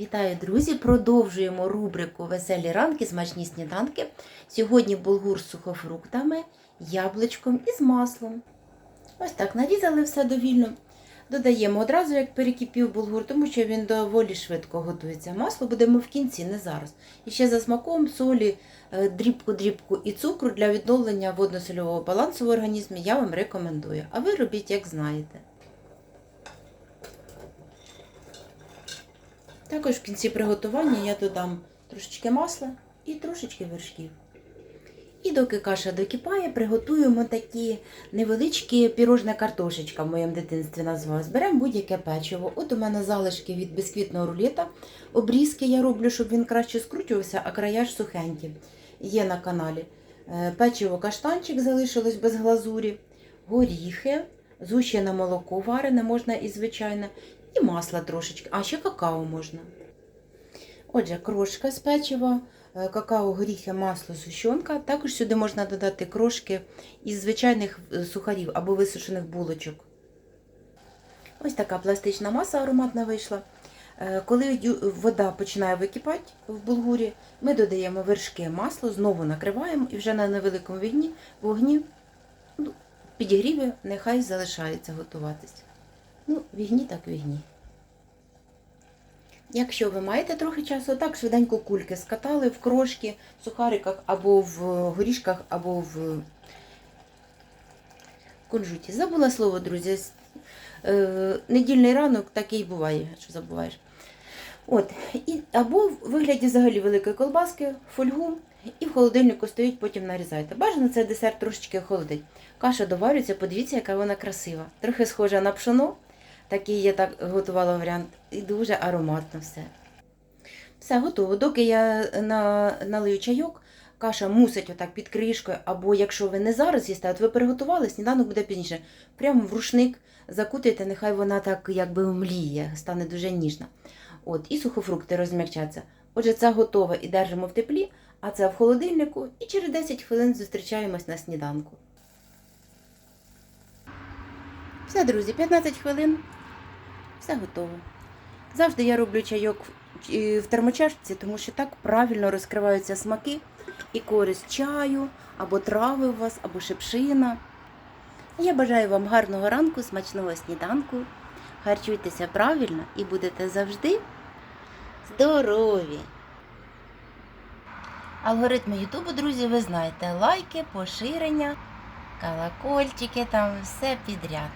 Вітаю, друзі! Продовжуємо рубрику Веселі ранки, смачні сніданки. Сьогодні булгур з сухофруктами, яблучком і з маслом. Ось так нарізали все довільно. Додаємо одразу, як перекипів булгур, тому що він доволі швидко готується. Масло будемо в кінці, не зараз. І ще за смаком солі, е, дрібку-дрібку і цукру для відновлення водно-сольового балансу в організмі я вам рекомендую. А ви робіть, як знаєте. Також в кінці приготування я додам трошечки масла і трошечки вершків. І доки каша докипає, приготуємо такі невеличкі пірожна картошечка в моєму дитинстві називалась. Беремо будь-яке печиво. От у мене залишки від бісквітного рулета. Обрізки я роблю, щоб він краще скручувався, а края ж сухенькі. Є на каналі. Е, Печиво каштанчик залишилось без глазурі, горіхи, згущене молоко варене можна і звичайне, і масла трошечки, а ще какао можна. Отже, крошка з печива, е, какао, горіхи, масло, сущонка. Також сюди можна додати крошки із звичайних е, сухарів або висушених булочок. Ось така пластична маса ароматна вийшла. Е, Коли вода починає википати в булгурі, ми додаємо вершки, масло, знову накриваємо і вже на невеликому вогні, ну, підігріві нехай залишається готуватись. Ну, вігні так вігні. Якщо ви маєте трохи часу, так швиденько кульки скатали в крошки, в сухариках або в горішках, або в кунжуті. Забула слово, друзі. Е, недільний ранок такий буває, що забуваєш. От, і, або в вигляді взагалі великої колбаски, фольгу, і в холодильнику стоїть, потім нарізаєте. Бажано цей десерт трошечки охолодить. Каша доварюється, подивіться, яка вона красива. Трохи схожа на пшоно. Такий я так готувала варіант. І дуже ароматно все. Все готово. Доки я на, налию чайок, каша мусить отак під кришкою, або якщо ви не зараз їсте, от ви приготували, сніданок буде пізніше. Прямо в рушник закутайте, нехай вона так якби мліє, стане дуже ніжна. От, і сухофрукти розм'якчаться. Отже, це готове і держимо в теплі, а це в холодильнику, і через 10 хвилин зустрічаємось на сніданку. Все, друзі, 15 хвилин. Все готово. Завжди я роблю чайок в- термочашці, тому що так правильно розкриваються смаки і користь чаю, або трави у вас, або шипшина. Я бажаю вам гарного ранку, смачного сніданку. Харчуйтеся правильно і будете завжди здорові. Алгоритми Ютубу, друзі, ви знаєте, лайки, поширення, колокольчики, там все підряд.